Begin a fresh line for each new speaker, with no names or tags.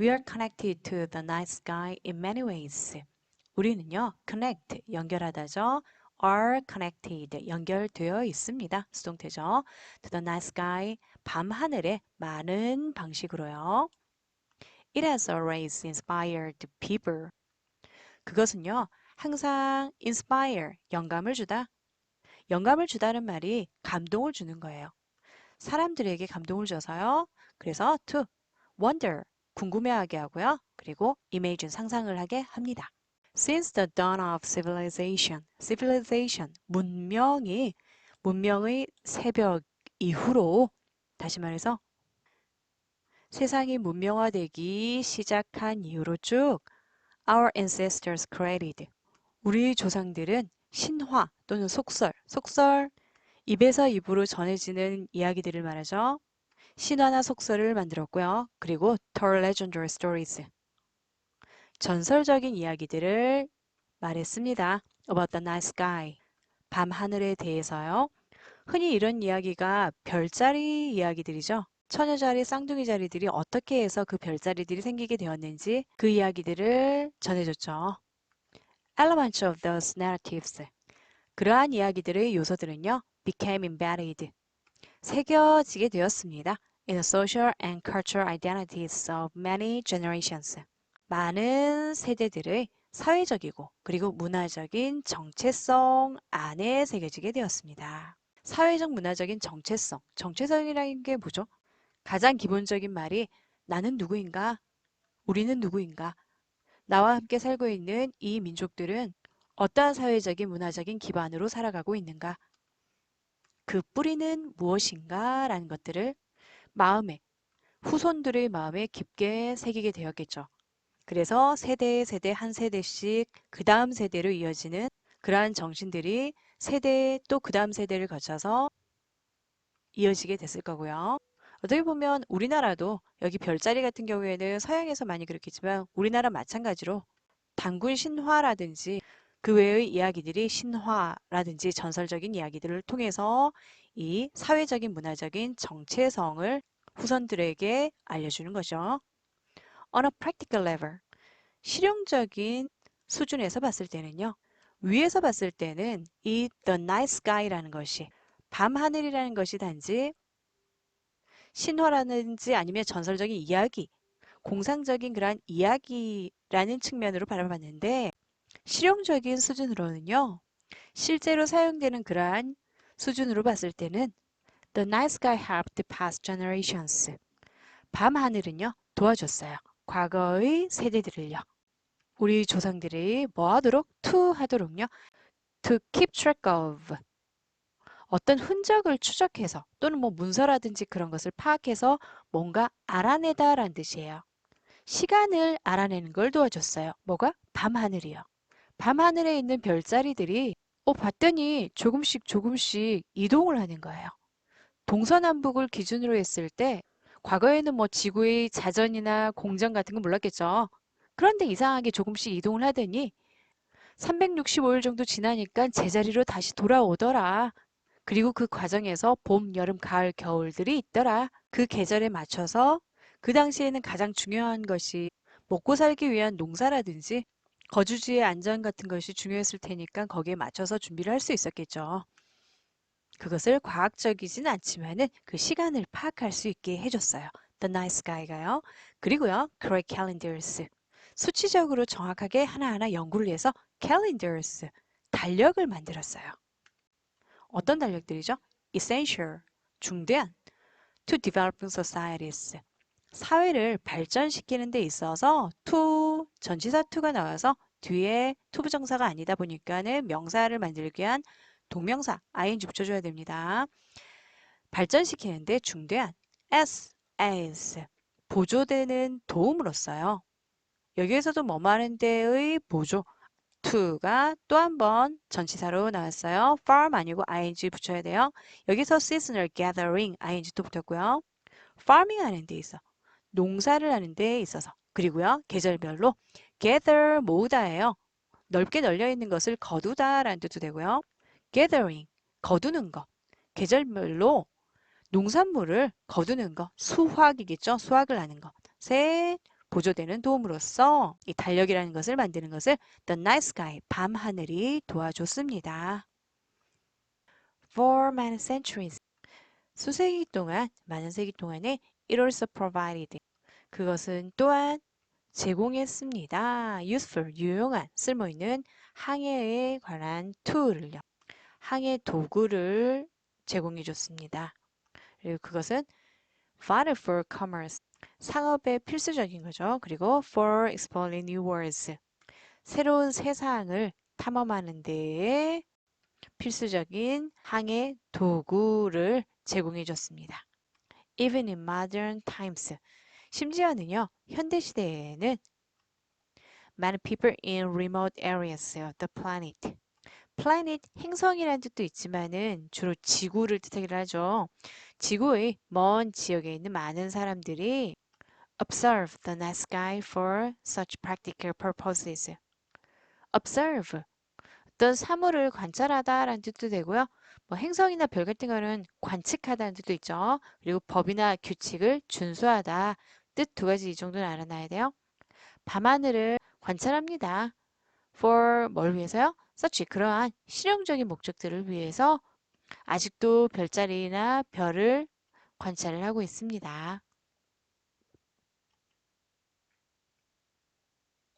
We are connected to the night sky in many ways. 우리는요, connect, 연결하다죠. are connected, 연결되어 있습니다. 수동태죠. To the night sky, 밤 하늘에 많은 방식으로요. It has always inspired people. 그것은요, 항상 inspire, 영감을 주다. 영감을 주다는 말이 감동을 주는 거예요. 사람들에게 감동을 줘서요. 그래서 to wonder, 궁금해하게 하고요. 그리고 imagine, 상상을 하게 합니다. Since the dawn of civilization, civilization, 문명이 문명의 새벽 이후로 다시 말해서 세상이 문명화되기 시작한 이후로 쭉 our ancestors created 우리 조상들은 신화 또는 속설, 속설 입에서 입으로 전해지는 이야기들을 말하죠. 신화나 속설을 만들었고요. 그리고 told legendary stories 전설적인 이야기들을 말했습니다. About the night sky. 밤 하늘에 대해서요. 흔히 이런 이야기가 별자리 이야기들이죠. 처녀자리, 쌍둥이 자리들이 어떻게 해서 그 별자리들이 생기게 되었는지 그 이야기들을 전해줬죠. Elements of those narratives. 그러한 이야기들의 요소들은요. became embedded. 새겨지게 되었습니다. in the social and cultural identities of many generations. 많은 세대들의 사회적이고 그리고 문화적인 정체성 안에 새겨지게 되었습니다. 사회적 문화적인 정체성, 정체성이라는 게 뭐죠? 가장 기본적인 말이 나는 누구인가? 우리는 누구인가? 나와 함께 살고 있는 이 민족들은 어떠한 사회적인 문화적인 기반으로 살아가고 있는가? 그 뿌리는 무엇인가? 라는 것들을 마음에, 후손들의 마음에 깊게 새기게 되었겠죠. 그래서 세대 세대 한 세대씩 그 다음 세대로 이어지는 그러한 정신들이 세대 또 그 다음 세대를 거쳐서 이어지게 됐을 거고요. 어떻게 보면 우리나라도 여기 별자리 같은 경우에는 서양에서 많이 그렇겠지만 우리나라 마찬가지로 단군 신화라든지 그 외의 이야기들이 신화라든지 전설적인 이야기들을 통해서 이 사회적인 문화적인 정체성을 후손들에게 알려주는 거죠. On a practical level, 실용적인 수준에서 봤을 때는요. 위에서 봤을 때는 이 the night sky라는 것이 밤 하늘이라는 것이 단지 신화라든지 아니면 전설적인 이야기, 공상적인 그러한 이야기라는 측면으로 바라봤는데 실용적인 수준으로는요. 실제로 사용되는 그러한 수준으로 봤을 때는 The night sky helped past generations. 밤 하늘은요. 도와줬어요. 과거의 세대들을요. 우리 조상들이 뭐 하도록? to 하도록요. to keep track of. 어떤 흔적을 추적해서 또는 뭐 문서라든지 그런 것을 파악해서 뭔가 알아내다 라는 뜻이에요. 시간을 알아내는 걸 도와줬어요. 뭐가? 밤하늘이요. 밤하늘에 있는 별자리들이 어, 봤더니 조금씩 조금씩 이동을 하는 거예요. 동서남북을 기준으로 했을 때 과거에는 뭐 지구의 자전이나 공전 같은 건 몰랐겠죠. 그런데 이상하게 조금씩 이동을 하더니 365일 정도 지나니까 제자리로 다시 돌아오더라. 그리고 그 과정에서 봄, 여름, 가을, 겨울들이 있더라. 그 계절에 맞춰서 그 당시에는 가장 중요한 것이 먹고 살기 위한 농사라든지 거주지의 안전 같은 것이 중요했을 테니까 거기에 맞춰서 준비를 할 수 있었겠죠. 그것을 과학적이진 않지만은 그 시간을 파악할 수 있게 해줬어요. The Night Sky가요. 그리고요, Correct Calendars. 수치적으로 정확하게 하나하나 연구를 해서 Calendars, 달력을 만들었어요. 어떤 달력들이죠? Essential, 중대한, to developing societies, 사회를 발전시키는 데 있어서 to, 전치사 to가 나와서 뒤에 to 부정사가 아니다 보니까는 명사를 만들기 위한 동명사 ing 붙여줘야 됩니다. 발전시키는데 중대한 as, as 보조되는 도움으로 써요. 여기에서도 뭐 말하는 데의 보조 to가 또 한 번 전치사로 나왔어요. farm 아니고 ing 붙여야 돼요. 여기서 seasonal gathering ing 또 붙었고요. farming 하는 데 있어. 농사를 하는 데 있어서 그리고요. 계절별로 gather 모으다예요. 넓게 널려 있는 것을 거두다 라는 뜻도 되고요. gathering 거두는 것. 계절별로 농산물을 거두는 것. 수확이겠죠. 수확을 하는 것. 셋 보조되는 도움으로써 이 달력이라는 것을 만드는 것을 The Night Sky, 밤 하늘이 도와줬습니다. For many centuries, 수세기 동안, 많은 세기 동안에 it also provided, 그것은 또한 제공했습니다. useful, 유용한, 쓸모있는 항해에 관한 툴을요. 항해 도구를 제공해 줬습니다. 그리고 그것은 vital for commerce, 상업에 필수적인 거죠. 그리고 for exploring new worlds, 새로운 세상을 탐험하는 데에 필수적인 항해 도구를 제공해 줬습니다. Even in modern times, 심지어는요, 현대시대에는 many people in remote areas of the planet. planet, 행성이라는 뜻도 있지만은 주로 지구를 뜻하기도 하죠. 지구의 먼 지역에 있는 많은 사람들이 observe the night sky for such practical purposes. observe, 어떤 사물을 관찰하다라는 뜻도 되고요. 뭐 행성이나 별 같은 거는 관측하다는 뜻도 있죠. 그리고 법이나 규칙을 준수하다. 뜻 두 가지 이 정도는 알아놔야 돼요. 밤하늘을 관찰합니다. for 뭘 위해서요? such 그러한 실용적인 목적들을 위해서 아직도 별자리나 별을 관찰을 하고 있습니다.